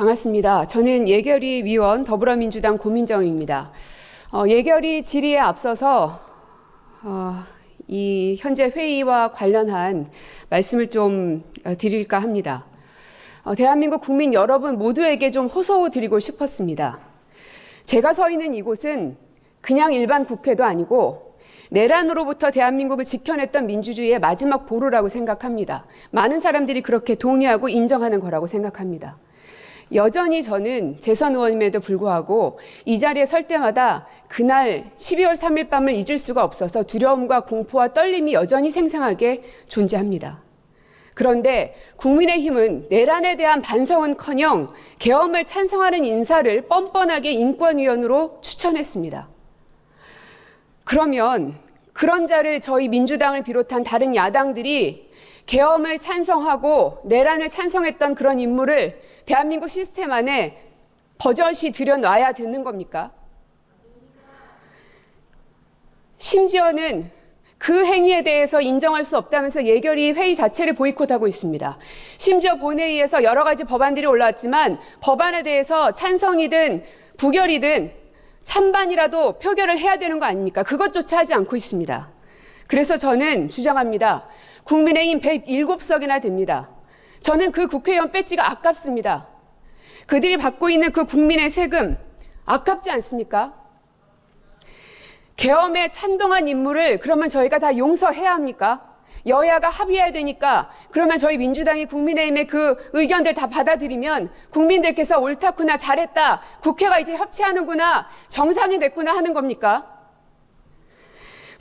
반갑습니다. 저는 예결위 위원 더불어민주당 고민정입니다. 어, 예결위 질의에 앞서서 어, 이 현재 회의와 관련한 말씀을 좀 어, 드릴까 합니다. 어, 대한민국 국민 여러분 모두에게 좀 호소 드리고 싶었습니다. 제가 서 있는 이곳은 그냥 일반 국회도 아니고 내란으로부터 대한민국을 지켜냈던 민주주의의 마지막 보루라고 생각합니다. 많은 사람들이 그렇게 동의하고 인정하는 거라고 생각합니다. 여전히 저는 재선 의원임에도 불구하고 이 자리에 설 때마다 그날 12월 3일 밤을 잊을 수가 없어서 두려움과 공포와 떨림이 여전히 생생하게 존재합니다. 그런데 국민의힘은 내란에 대한 반성은커녕 계엄을 찬성하는 인사를 뻔뻔하게 인권위원으로 추천했습니다. 그러면 그런 자를 저희 민주당을 비롯한 다른 야당들이 계엄을 찬성하고 내란을 찬성했던 그런 인물을 대한민국 시스템 안에 버젓이 들여놔야 되는 겁니까? 심지어는 그 행위에 대해서 인정할 수 없다면서 예결위 회의 자체를 보이콧하고 있습니다. 심지어 본회의에서 여러 가지 법안들이 올라왔지만 법안에 대해서 찬성이든 부결이든 찬반이라도 표결을 해야 되는 거 아닙니까? 그것조차 하지 않고 있습니다. 그래서 저는 주장합니다. 국민의힘 107석이나 됩니다. 저는 그 국회의원 배지가 아깝습니다. 그들이 받고 있는 그 국민의 세금 아깝지 않습니까? 계엄에 찬동한 인물을 그러면 저희가 다 용서해야 합니까? 여야가 합의해야 되니까 그러면 저희 민주당이 국민의힘의 그 의견들 다 받아들이면 국민들께서 옳다구나 잘했다 국회가 이제 협치하는구나 정상이 됐구나 하는 겁니까?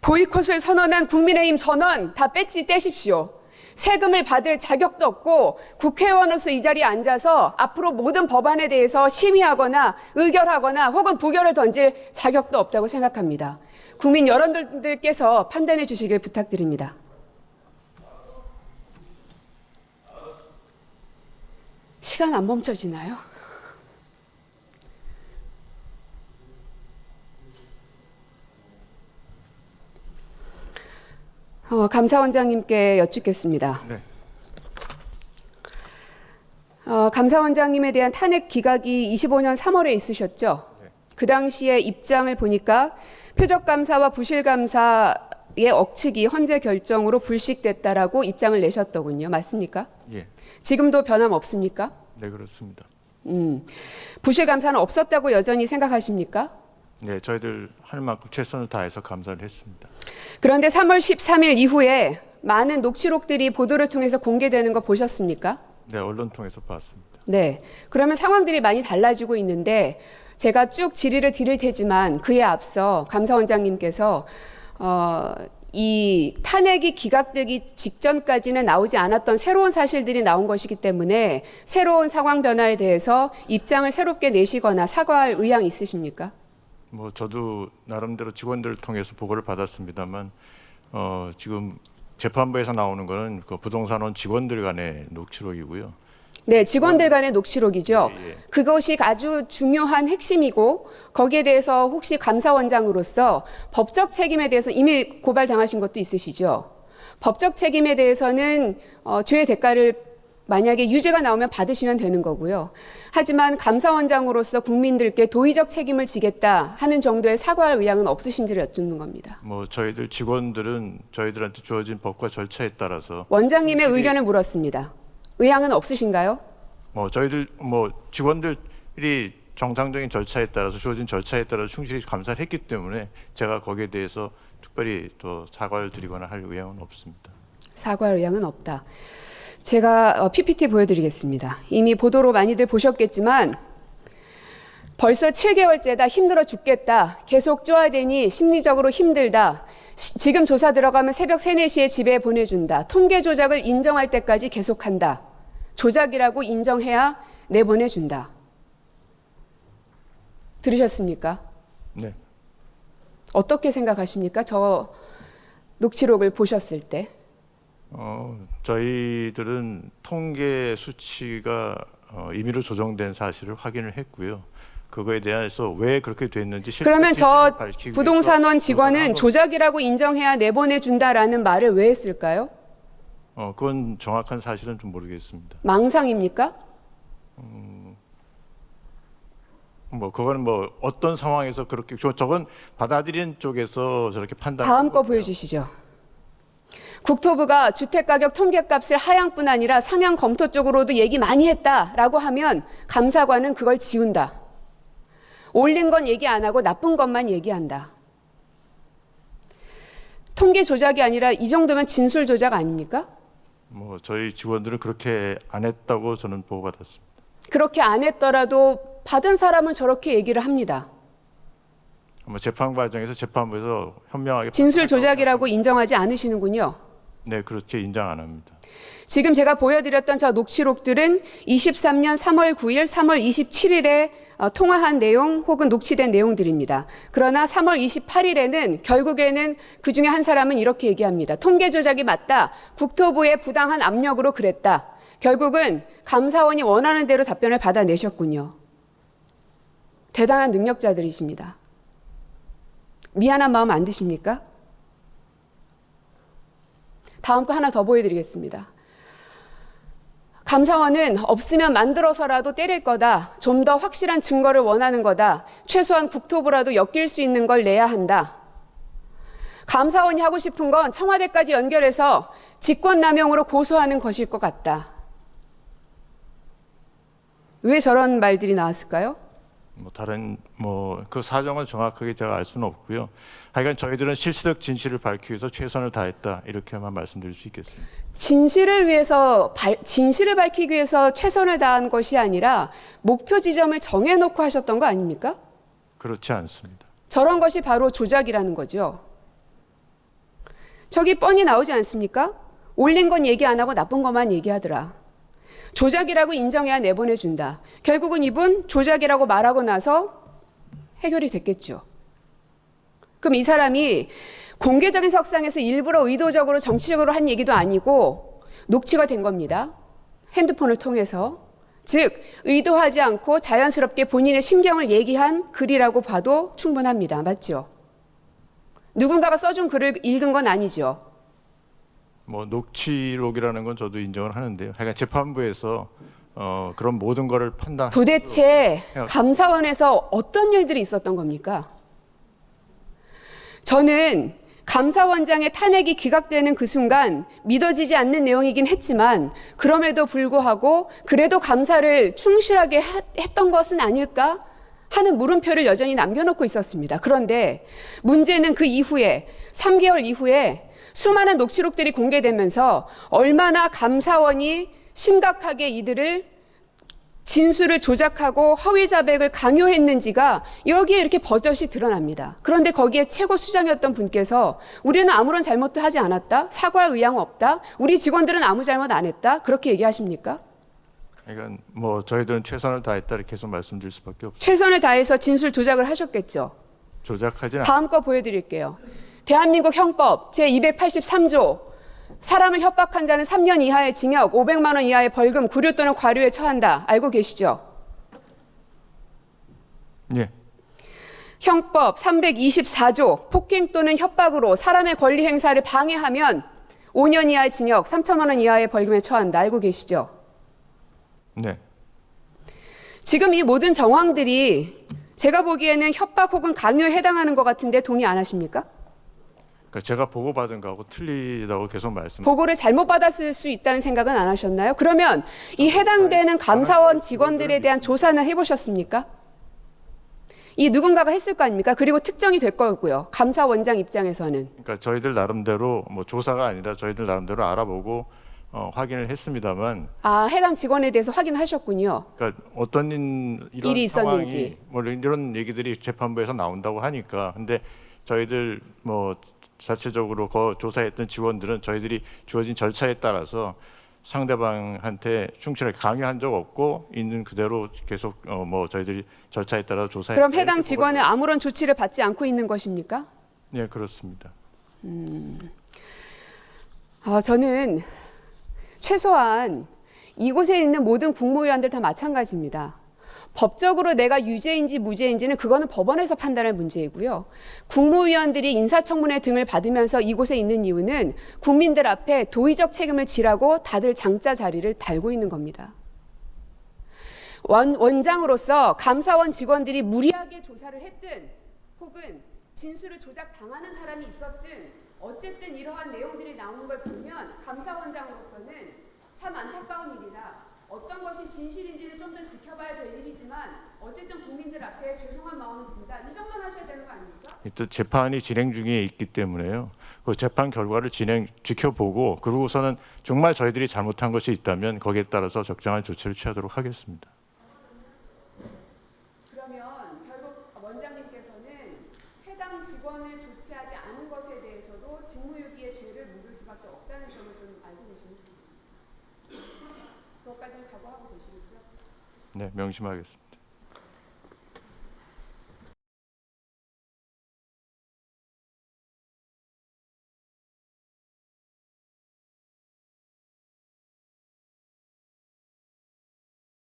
보이콧을 선언한 국민의힘 전원 다 배지 떼십시오. 세금을 받을 자격도 없고 국회의원으로서 이 자리에 앉아서 앞으로 모든 법안에 대해서 심의하거나 의결하거나 혹은 부결을 던질 자격도 없다고 생각합니다. 국민 여러분들께서 판단해 주시길 부탁드립니다. 시간 안 멈춰지나요? 어, 감사원장님께 여쭙겠습니다. 네. 어, 감사원장님에 대한 탄핵 기각이 25년 3월에 있으셨죠? 네. 그 당시에 입장을 보니까 표적 감사와 부실 감사의 억측이 헌재 결정으로 불식됐다라고 입장을 내셨더군요. 맞습니까? 예. 지금도 변함 없습니까? 네, 그렇습니다. 음, 부실 감사는 없었다고 여전히 생각하십니까? 네, 저희들 할 만큼 최선을 다해서 감사를 했습니다. 그런데 3월 13일 이후에 많은 녹취록들이 보도를 통해서 공개되는 거 보셨습니까? 네, 언론 통해서 봤습니다. 네. 그러면 상황들이 많이 달라지고 있는데 제가 쭉 질의를 드릴 테지만 그에 앞서 감사원장님께서 어, 이 탄핵이 기각되기 직전까지는 나오지 않았던 새로운 사실들이 나온 것이기 때문에 새로운 상황 변화에 대해서 입장을 새롭게 내시거나 사과할 의향 있으십니까? 뭐 저도 나름대로 직원들을 통해서 보고를 받았습니다만 어, 지금 재판부에서 나오는 거는 그 부동산원 직원들 간의 녹취록이고요. 네, 직원들 간의 녹취록이죠. 예, 예. 그것이 아주 중요한 핵심이고 거기에 대해서 혹시 감사원장으로서 법적 책임에 대해서 이미 고발당하신 것도 있으시죠. 법적 책임에 대해서는 어, 죄의 대가를 만약에 유죄가 나오면 받으시면 되는 거고요. 하지만 감사원장으로서 국민들께 도의적 책임을 지겠다 하는 정도의 사과할 의향은 없으신지를 여쭙는 겁니다. 뭐 저희들 직원들은 저희들한테 주어진 법과 절차에 따라서 원장님의 의견을 물었습니다. 의향은 없으신가요? 뭐 저희들 뭐 직원들이 정상적인 절차에 따라서 주어진 절차에 따라서 충실히 감사를 했기 때문에 제가 거기에 대해서 특별히 또 사과를 드리거나 할 의향은 없습니다. 사과할 의향은 없다. 제가 어, PPT 보여드리겠습니다. 이미 보도로 많이들 보셨겠지만 벌써 7개월째다 힘들어 죽겠다. 계속 쪼아대니 심리적으로 힘들다. 시- 지금 조사 들어가면 새벽 3, 4시에 집에 보내준다. 통계 조작을 인정할 때까지 계속한다. 조작이라고 인정해야 내보내준다. 들으셨습니까? 네. 어떻게 생각하십니까? 저 녹취록을 보셨을 때. 어, 저희들은 통계 수치가 어, 임의로 조정된 사실을 확인을 했고요. 그거에 대해서 왜 그렇게 됐는지 그러면 저 부동산원 직원은 한 조작이라고 인정해야 내보내 준다라는 말을 왜 했을까요? 거- 어, 그건 정확한 사실은 좀 모르겠습니다. 망상입니까? 뭐 그거는 뭐 어떤 상황에서 그렇게 저- 저건 받아들이는 쪽에서 저렇게 판단. 다음 거 보여주시죠. 국토부가 주택가격 통계값을 하향뿐 아니라 상향 검토 쪽으로도 얘기 많이 했다라고 하면 감사관은 그걸 지운다. 올린 건 얘기 안 하고 나쁜 것만 얘기한다. 통계 조작이 아니라 이 정도면 진술 조작 아닙니까? 뭐 저희 직원들은 그렇게 안 했다고 저는 보고받았습니다. 그렇게 안 했더라도 받은 사람은 저렇게 얘기를 합니다. 뭐 재판 과정에서 재판부에서 현명하게 진술 조작이라고 인정하지 않으시는군요. 거- 네 그렇게 인정 안 합니다. 지금 제가 보여드렸던 저 녹취록들은 23년 3월 9일, 3월 27일에 어, 통화한 내용 혹은 녹취된 내용들입니다. 그러나 3월 28일에는 결국에는 그 중에 한 사람은 이렇게 얘기합니다. 통계 조작이 맞다. 국토부의 부당한 압력으로 그랬다. 결국은 감사원이 원하는 대로 답변을 받아내셨군요. 대단한 능력자들이십니다. 미안한 마음 안 드십니까? 다음 거 하나 더 보여드리겠습니다. 감사원은 없으면 만들어서라도 때릴 거다. 좀 더 확실한 증거를 원하는 거다. 최소한 국토부라도 엮일 수 있는 걸 내야 한다. 감사원이 하고 싶은 건 청와대까지 연결해서 직권남용으로 고소하는 것일 것 같다. 왜 저런 말들이 나왔을까요? 뭐 다른 뭐 그 사정은 정확하게 제가 알 수는 없고요. 하여간 저희들은 실시적 진실을 밝히기 위해서 최선을 다했다 이렇게만 말씀드릴 수 있겠습니다. 진실을 위해서 발- 진실을 밝히기 위해서 최선을 다한 것이 아니라 목표 지점을 정해놓고 하셨던 거 아닙니까? 그렇지 않습니다. 저런 것이 바로 조작이라는 거죠. 저기 뻔히 나오지 않습니까? 올린 건 얘기 안 하고 나쁜 것만 얘기하더라. 조작이라고 인정해야 내보내준다. 결국은 이분 조작이라고 말하고 나서 해결이 됐겠죠. 그럼 이 사람이 공개적인 석상에서 일부러 의도적으로 정치적으로 한 얘기도 아니고 녹취가 된 겁니다. 핸드폰을 통해서. 즉, 의도하지 않고 자연스럽게 본인의 심경을 얘기한 글이라고 봐도 충분합니다. 맞죠? 누군가가 써준 글을 읽은 건 아니죠. 뭐 녹취록이라는 건 저도 인정을 하는데요. 하여간 재판부에서 어, 그런 모든 거를 판단. 도대체 감사원에서 어떤 일들이 있었던 겁니까? 저는 감사원장의 탄핵이 기각되는 그 순간 믿어지지 않는 내용이긴 했지만 그럼에도 불구하고 그래도 감사를 충실하게 하- 했던 것은 아닐까 하는 물음표를 여전히 남겨놓고 있었습니다. 그런데 문제는 그 이후에 3개월 이후에 수많은 녹취록들이 공개되면서 얼마나 감사원이 심각하게 이들을 진술을 조작하고 허위 자백을 강요했는지가 여기에 이렇게 버젓이 드러납니다. 그런데 거기에 최고 수장이었던 분께서 우리는 아무런 잘못도 하지 않았다. 사과할 의향 없다. 우리 직원들은 아무 잘못 안 했다. 그렇게 얘기하십니까? 그러니까 뭐 저희들은 최선을 다했다 이렇게 계속 말씀드릴 수밖에 없죠. 최선을 다해서 진술 조작을 하셨겠죠. 조작하지는 않. 다음 거 보여드릴게요. 대한민국 형법 제283조 사람을 협박한 자는 3년 이하의 징역, 500만 원 이하의 벌금, 구류 또는 과료에 처한다. 알고 계시죠? 예. 형법 324조 폭행 또는 협박으로 사람의 권리 행사를 방해하면 5년 이하의 징역, 3천만 원 이하의 벌금에 처한다. 알고 계시죠? 네. 지금 이 모든 정황들이 제가 보기에는 협박 혹은 강요에 해당하는 것 같은데 동의 안 하십니까? 그러니까 제가 보고받은 거하고 틀리다고 계속 말씀. 보고를 잘못 받았을 수 있다는 생각은 안 하셨나요? 그러면 이 해당되는 감사원 직원들에 대한 조사는 해보셨습니까? 이 누군가가 했을 거 아닙니까? 그리고 특정이 될 거고요. 감사원장 입장에서는. 그러니까 저희들 나름대로 뭐 조사가 아니라 저희들 나름대로 알아보고 어, 확인을 했습니다만, 아, 해당 직원에 대해서 확인하셨군요. 그러니까 어떤 인- 이런 일이 상황이 있었는지. 뭐 이런 얘기들이 재판부에서 나온다고 하니까, 근데 저희들 뭐 자체적으로 그 조사했던 직원들은 저희들이 주어진 절차에 따라서 상대방한테 충실하게 강요한 적 없고 있는 그대로 계속 어, 뭐 저희들이 절차에 따라 조사했다. 그럼 해당 직원은 아무런 조치를 받지 않고 있는 것입니까? 네 그렇습니다. 아, 저는 최소한 이곳에 있는 모든 국무위원들 다 마찬가지입니다. 법적으로 내가 유죄인지 무죄인지는 그거는 법원에서 판단할 문제이고요. 국무위원들이 인사청문회 등을 받으면서 이곳에 있는 이유는 국민들 앞에 도의적 책임을 지라고 다들 장자 자리를 달고 있는 겁니다. 원, 원장으로서 감사원 직원들이 무리하게 조사를 했든 혹은 진술을 조작 당하는 사람이 있었든 어쨌든 이러한 내용들이 나오는 걸 보면 감사원장으로서는 참 안타까운 일이다. 어떤 것이 진실인지를 좀 더 지켜봐야 될 일이지만 어쨌든 국민들 앞에 죄송한 마음은 든다. 이 정도는 하셔야 되는 거 아닙니까? 또 재판이 진행 중에 있기 때문에요. 그 재판 결과를 진행 지켜보고 그러고서는 정말 저희들이 잘못한 것이 있다면 거기에 따라서 적정한 조치를 취하도록 하겠습니다. 그러면 결국 원장님께서는 해당 직원을 조치하지 않은 것에 대해서도 직무유기의 죄를 물을 수밖에 없다는 점을 좀 알고 계십니까? 그것까지는 각오하고 계시겠죠? 네, 명심하겠습니다.